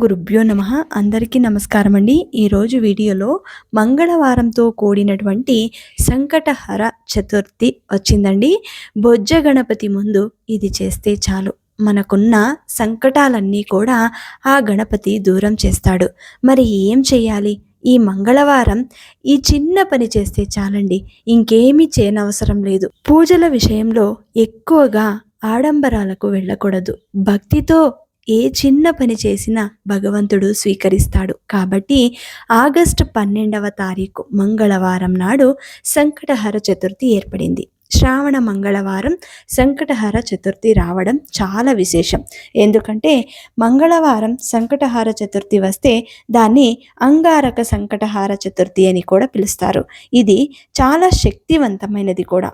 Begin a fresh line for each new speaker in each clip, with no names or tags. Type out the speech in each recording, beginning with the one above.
గురుభ్యో నమ. అందరికీ నమస్కారం అండి ఈరోజు వీడియోలో మంగళవారంతో కూడినటువంటి సంకటహర చతుర్థి వచ్చిందండి. బొజ్జ గణపతి ముందు ఇది చేస్తే చాలు. మనకున్న సంకటాలన్నీ కూడా ఆ గణపతి దూరం చేస్తాడు. మరి ఏం చేయాలి? ఈ మంగళవారం ఈ చిన్న పని చేస్తే చాలండి. ఇంకేమీ చేయనవసరం లేదు. పూజల విషయంలో ఎక్కువగా ఆడంబరాలకు వెళ్ళకూడదు. భక్తితో ఏ చిన్న పని చేసినా భగవంతుడు స్వీకరిస్తాడు. కాబట్టి ఆగస్టు పన్నెండవ తారీఖు మంగళవారం నాడు సంకటహర చతుర్థి ఏర్పడింది. శ్రావణ మంగళవారం సంకటహార చతుర్థి రావడం చాలా విశేషం. ఎందుకంటే మంగళవారం సంకటహార చతుర్థి వస్తే దాన్ని అంగారక సంకటహార చతుర్థి అని కూడా పిలుస్తారు. ఇది చాలా శక్తివంతమైనది కూడా.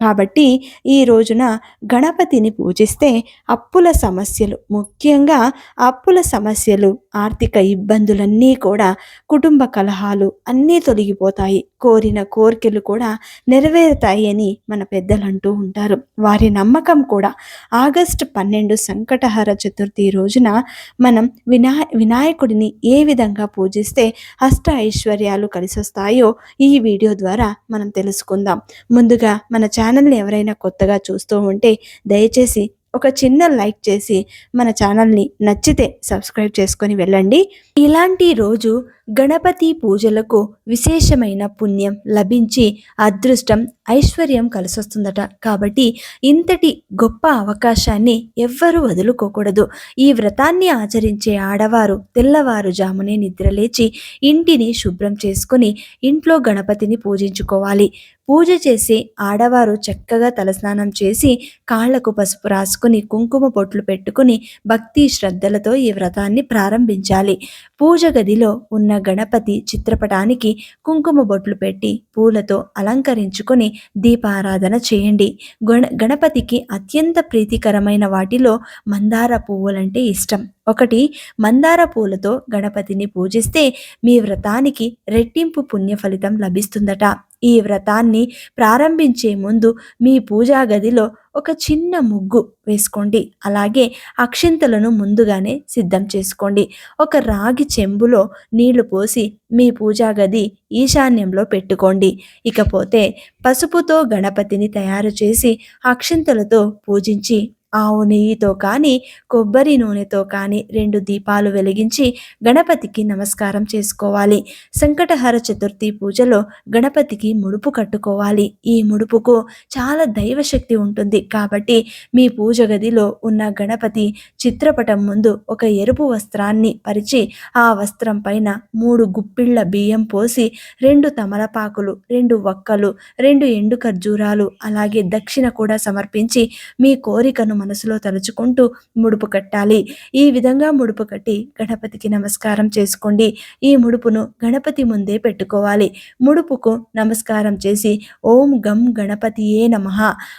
కాబట్టి ఈ రోజున గణపతిని పూజిస్తే అప్పుల సమస్యలు ముఖ్యంగా అప్పుల సమస్యలు ఆర్థిక ఇబ్బందులన్నీ కూడా కుటుంబ కలహాలు అన్నీ తొలగిపోతాయి. కోరిన కోరికలు కూడా నెరవేరుతాయి అని మన పెద్దలు అంటూ ఉంటారు. వారి నమ్మకం కూడా ఆగస్టు పన్నెండు సంకటహర చతుర్థి రోజున మనం వినా వినాయకుడిని ఏ విధంగా పూజిస్తే అష్ట ఐశ్వర్యాలు కలిసొస్తాయో ఈ వీడియో ద్వారా మనం తెలుసుకుందాం. ముందుగా మన ఛానల్ని ఎవరైనా కొత్తగా చూస్తూ ఉంటే దయచేసి ఒక చిన్న లైక్ చేసి మన ఛానల్ని నచ్చితే సబ్స్క్రైబ్ చేసుకొని వెళ్ళండి. ఇలాంటి రోజు గణపతి పూజలకు విశేషమైన పుణ్యం లభించి అదృష్టం ఐశ్వర్యం కలిసొస్తుందట. కాబట్టి ఇంతటి గొప్ప అవకాశాన్ని ఎవ్వరూ వదులుకోకూడదు. ఈ వ్రతాన్ని ఆచరించే ఆడవారు తెల్లవారుజామునే నిద్రలేచి ఇంటిని శుభ్రం చేసుకుని ఇంట్లో గణపతిని పూజించుకోవాలి. పూజ చేసి ఆడవారు చక్కగా తలస్నానం చేసి కాళ్ళకు పసుపు రాసుకుని కుంకుమ పొట్లు పెట్టుకుని భక్తి శ్రద్ధలతో ఈ వ్రతాన్ని ప్రారంభించాలి. పూజ గదిలో ఉన్న గణపతి చిత్రపటానికి కుంకుమ బొట్లు పెట్టి పూలతో అలంకరించుకొని దీపారాధన చేయండి. గణ గణపతికి అత్యంత ప్రీతికరమైన వాటిలో మందార పువ్వులంటే ఇష్టం. ఒకటి మందార పూలతో గణపతిని పూజిస్తే మీ వ్రతానికి రెట్టింపు పుణ్య ఫలితం లభిస్తుందట. ఈ వ్రతాన్ని ప్రారంభించే ముందు మీ పూజా గదిలో ఒక చిన్న ముగ్గు వేసుకోండి. అలాగే అక్షింతలను ముందుగానే సిద్ధం చేసుకోండి. ఒక రాగి చెంబులో నీళ్ళు పోసి మీ పూజా గది ఈశాన్యంలో పెట్టుకోండి. ఇకపోతే పసుపుతో గణపతిని తయారు చేసి అక్షింతలతో పూజించి ఆవు నెయ్యితో కానీ కొబ్బరి నూనెతో కానీ రెండు దీపాలు వెలిగించి గణపతికి నమస్కారం చేసుకోవాలి. సంకటహర చతుర్థి పూజలో గణపతికి ముడుపు కట్టుకోవాలి. ఈ ముడుపుకు చాలా దైవశక్తి ఉంటుంది. కాబట్టి మీ పూజ గదిలో ఉన్న గణపతి చిత్రపటం ముందు ఒక ఎరుపు వస్త్రాన్ని పరిచి ఆ వస్త్రం పైన మూడు గుప్పిళ్ళ బియ్యం పోసి రెండు తమలపాకులు రెండు వక్కలు రెండు ఎండు ఖర్జూరాలు అలాగే దక్షిణ కూడా సమర్పించి మీ కోరికను మనసులో తలుచుకుంటూ ముడుపు కట్టాలి. ఈ విధంగా ముడుపు కట్టి గణపతికి నమస్కారం చేసుకోండి. ఈ ముడుపును గణపతి ముందే పెట్టుకోవాలి. ముడుపుకు నమస్కారం చేసి ఓం గం గణపతియే నమ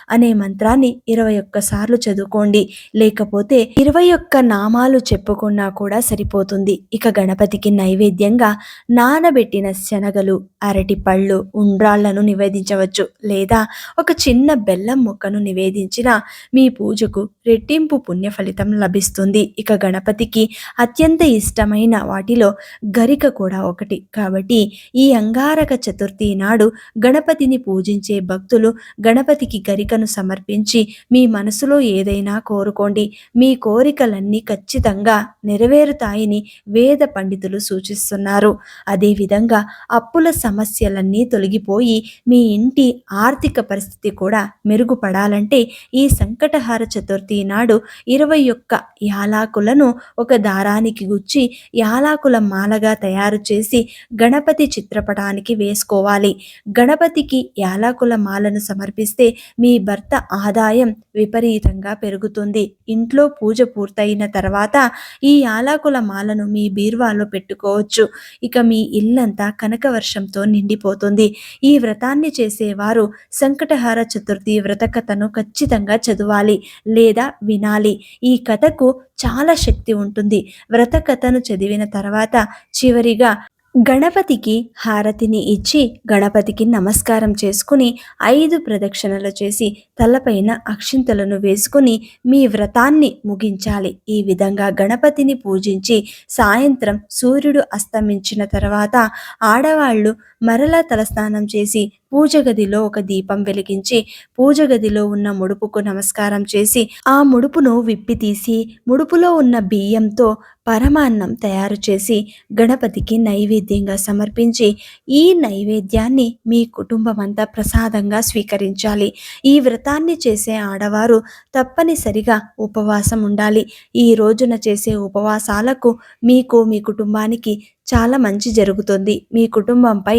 అనే మంత్రాన్ని ఇరవై ఒక్కసార్లు చదువుకోండి. లేకపోతే ఇరవై ఒక్క నామాలు చెప్పుకున్నా కూడా సరిపోతుంది. ఇక గణపతికి నైవేద్యంగా నానబెట్టిన శనగలు అరటి పళ్ళు ఉండ్రాళ్ళను నివేదించవచ్చు. లేదా ఒక చిన్న బెల్లం ముక్కను నివేదించిన మీ పూజకు రెట్టింపు పుణ్య ఫలితం లభిస్తుంది. ఇక గణపతికి అత్యంత ఇష్టమైన వాటిలో గరిక కూడా ఒకటి. కాబట్టి ఈ అంగారక చతుర్థి నాడు గణపతిని పూజించే భక్తులు గణపతికి గరికను సమర్పించి మీ మనసులో ఏదైనా కోరుకోండి. మీ కోరికలన్నీ ఖచ్చితంగా నెరవేరుతాయని వేద పండితులు సూచిస్తున్నారు. అదేవిధంగా అప్పుల సమస్యలన్నీ తొలగిపోయి మీ ఇంటి ఆర్థిక పరిస్థితి కూడా మెరుగుపడాలంటే ఈ సంకటహార చతుర్థి చతుర్థి నాడు ఇరవై ఒక్క యాలాకులను ఒక దారానికి గుచ్చి యాలాకుల మాలగా తయారు చేసి గణపతి చిత్రపటానికి వేసుకోవాలి. గణపతికి యాలాకుల మాలను సమర్పిస్తే మీ భర్త ఆదాయం విపరీతంగా పెరుగుతుంది. ఇంట్లో పూజ పూర్తయిన తర్వాత ఈ యాలాకుల మాలను మీ బీర్వాలో పెట్టుకోవచ్చు. ఇక మీ ఇల్లంతా కనక వర్షంతో నిండిపోతుంది. ఈ వ్రతాన్ని చేసేవారు సంకటహార చతుర్థి వ్రత కథను ఖచ్చితంగా చదవాలి. లేదా వినాలి. ఈ కథకు చాలా శక్తి ఉంటుంది. వ్రత కథను చదివిన తర్వాత చివరిగా గణపతికి హారతిని ఇచ్చి గణపతికి నమస్కారం చేసుకుని ఐదు ప్రదక్షిణలు చేసి తలపైన అక్షింతలను వేసుకుని మీ వ్రతాన్ని ముగించాలి. ఈ విధంగా గణపతిని పూజించి సాయంత్రం సూర్యుడు అస్తమించిన తర్వాత ఆడవాళ్ళు మరలా తలస్నానం చేసి పూజ గదిలో ఒక దీపం వెలిగించి పూజ గదిలో ఉన్న ముడుపుకు నమస్కారం చేసి ఆ ముడుపును విప్పి తీసి ముడుపులో ఉన్న బియ్యంతో పరమాన్నం తయారు చేసి గణపతికి నైవేద్యంగా సమర్పించి ఈ నైవేద్యాన్ని మీ కుటుంబం అంతా ప్రసాదంగా స్వీకరించాలి. ఈ వ్రతాన్ని చేసే ఆడవారు తప్పనిసరిగా ఉపవాసం ఉండాలి. ఈ రోజున చేసే ఉపవాసాలకు మీకు మీ కుటుంబానికి చాలా మంచి జరుగుతుంది. మీ కుటుంబంపై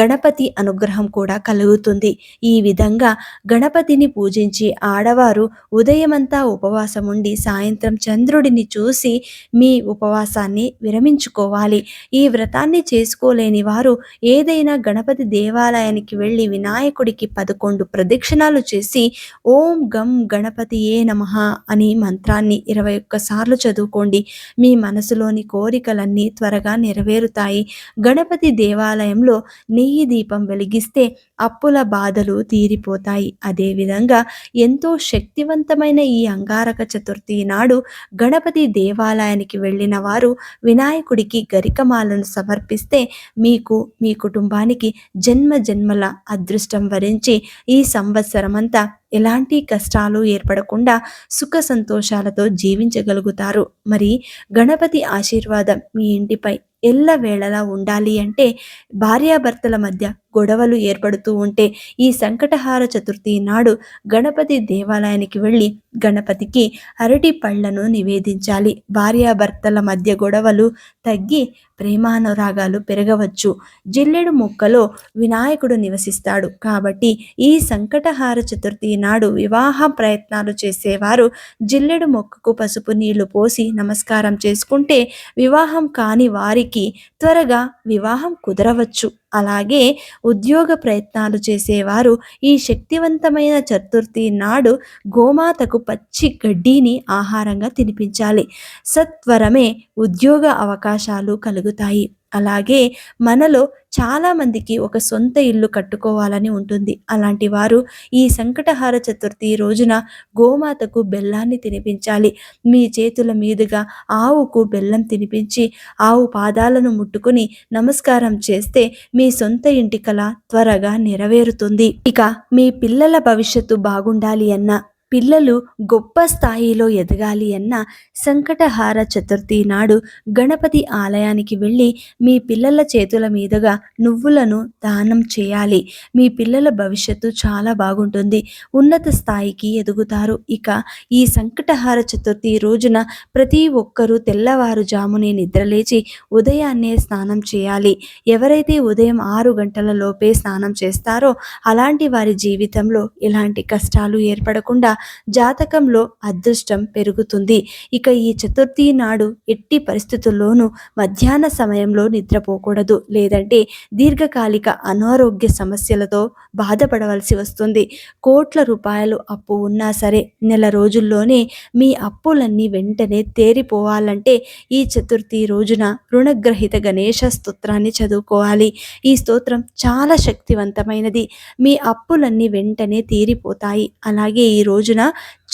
గణపతి అనుగ్రహం కూడా కలుగుతుంది. ఈ విధంగా గణపతిని పూజించి ఆడవారు ఉదయమంతా ఉపవాసం ఉండి సాయంత్రం చంద్రుడిని చూసి మీ ఉపవాసాన్ని విరమించుకోవాలి. ఈ వ్రతాన్ని చేసుకోలేని వారు ఏదైనా గణపతి దేవాలయానికి వెళ్ళి వినాయకుడికి పదకొండు ప్రదక్షిణాలు చేసి ఓం గం గణపతి ఏ నమ అని మంత్రాన్ని ఇరవై ఒక్కసార్లు చదువుకోండి. మీ మనసులోని కోరికలన్నీ త్వరగా నెరవేరు నెరవేరుతాయి. గణపతి దేవాలయంలో నెయ్యి దీపం వెలిగిస్తే అప్పుల బాధలు తీరిపోతాయి. అదేవిధంగా ఎంతో శక్తివంతమైన ఈ అంగారక చతుర్థి నాడు గణపతి దేవాలయానికి వెళ్ళిన వారు వినాయకుడికి గరికమాలను సమర్పిస్తే మీకు మీ కుటుంబానికి జన్మ జన్మల అదృష్టం వరించి ఈ సంవత్సరమంతా ఎలాంటి కష్టాలు ఏర్పడకుండా సుఖ సంతోషాలతో జీవించగలుగుతారు. మరి గణపతి ఆశీర్వాదం మీ ఇంటిపై ఎల్లవేళలా ఉండాలి అంటే భార్యాభర్తల మధ్య గొడవలు ఏర్పడుతూ ఉంటే ఈ సంకటహార చతుర్థి నాడు గణపతి దేవాలయానికి వెళ్ళి గణపతికి అరటి పళ్ళను నివేదించాలి. భార్యాభర్తల మధ్య గొడవలు తగ్గి ప్రేమానురాగాలు పెరగవచ్చు. జిల్లెడు మొక్కలో వినాయకుడు నివసిస్తాడు. కాబట్టి ఈ సంకటహార చతుర్థి నాడు వివాహ ప్రయత్నాలు చేసేవారు జిల్లెడు మొక్కకు పసుపు నీళ్ళు పోసి నమస్కారం చేసుకుంటే వివాహం కాని వారికి త్వరగా వివాహం కుదరవచ్చు. అలాగే ఉద్యోగ ప్రయత్నాలు చేసేవారు. ఈ శక్తివంతమైన చతుర్థి నాడు గోమాతకు పచ్చి గడ్డిని ఆహారంగా తినిపించాలి. సత్వరమే ఉద్యోగ అవకాశాలు కలుగుతాయి. అలాగే మనలో చాలామందికి ఒక సొంత ఇల్లు కట్టుకోవాలని ఉంటుంది. అలాంటి వారు ఈ సంకటహార చతుర్థి రోజున గోమాతకు బెల్లాన్ని తినిపించాలి. మీ చేతుల మీదుగా ఆవుకు బెల్లం తినిపించి ఆవు పాదాలను ముట్టుకుని నమస్కారం చేస్తే మీ సొంత ఇంటి కళ త్వరగా నెరవేరుతుంది. ఇక మీ పిల్లల భవిష్యత్తు బాగుండాలి అన్న పిల్లలు గొప్ప స్థాయిలో ఎదగాలి అన్న సంకటహార చతుర్థి నాడు గణపతి ఆలయానికి వెళ్ళి మీ పిల్లల చేతుల మీదుగా నువ్వులను దానం చేయాలి. మీ పిల్లల భవిష్యత్తు చాలా బాగుంటుంది. ఉన్నత స్థాయికి ఎదుగుతారు. ఇక ఈ సంకటహార చతుర్థి రోజున ప్రతి ఒక్కరూ తెల్లవారుజామునే నిద్రలేచి ఉదయాన్నే స్నానం చేయాలి. ఎవరైతే ఉదయం ఆరు గంటల లోపే స్నానం చేస్తారో అలాంటి వారి జీవితంలో ఎలాంటి కష్టాలు ఏర్పడకుండా జాతకంలో అదృష్టం పెరుగుతుంది. ఇక ఈ చతుర్థి నాడు ఎట్టి పరిస్థితుల్లోనూ మధ్యాహ్న సమయంలో నిద్రపోకూడదు. లేదంటే దీర్ఘకాలిక అనారోగ్య సమస్యలతో బాధపడవలసి వస్తుంది. కోట్ల రూపాయలు అప్పు ఉన్నా సరే నెల రోజుల్లోనే మీ అప్పులన్నీ వెంటనే తేరిపోవాలంటే ఈ చతుర్థి రోజున రుణగ్రహిత గణేష స్తోత్రాన్ని చదువుకోవాలి. ఈ స్తోత్రం చాలా శక్తివంతమైనది. మీ అప్పులన్నీ వెంటనే తీరిపోతాయి. అలాగే ఈ రోజు రోజున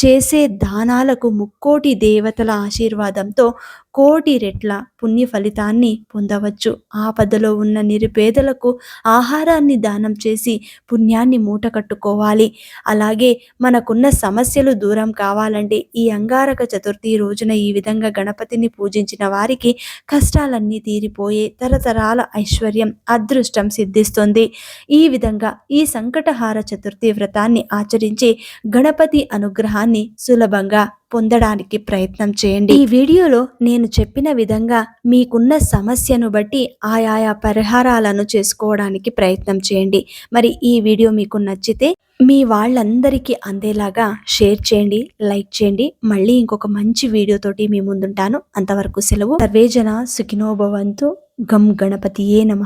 చేసే దానాలకు ముక్కోటి దేవతల ఆశీర్వాదంతో కోటి రెట్ల పుణ్య ఫలితాన్ని పొందవచ్చు. ఆపదలో ఉన్న నిరుపేదలకు ఆహారాన్ని దానం చేసి పుణ్యాన్ని మూట కట్టుకోవాలి అలాగే మనకున్న సమస్యలు దూరం కావాలంటే ఈ అంగారక చతుర్థి రోజున ఈ విధంగా గణపతిని పూజించిన వారికి కష్టాలన్నీ తీరిపోయే తరతరాల ఐశ్వర్యం అదృష్టం సిద్ధిస్తుంది. ఈ విధంగా ఈ సంకటహార చతుర్థి వ్రతాన్ని ఆచరించి గణపతి అనుగ్రహాన్ని సులభంగా పొందడానికి ప్రయత్నం చేయండి. ఈ వీడియోలో నేను చెప్పిన విధంగా మీకున్న సమస్యను బట్టి ఆయా పరిహారాలను చేసుకోవడానికి ప్రయత్నం చేయండి. మరి ఈ వీడియో మీకు నచ్చితే మీ వాళ్ళందరికీ అందేలాగా షేర్ చేయండి లైక్ చేయండి. మళ్ళీ ఇంకొక మంచి వీడియోతోటి మీ ముందుంటాను. అంతవరకు సెలవు. సర్వేజన సుఖినోభవంతు గం గణపతియే నమ.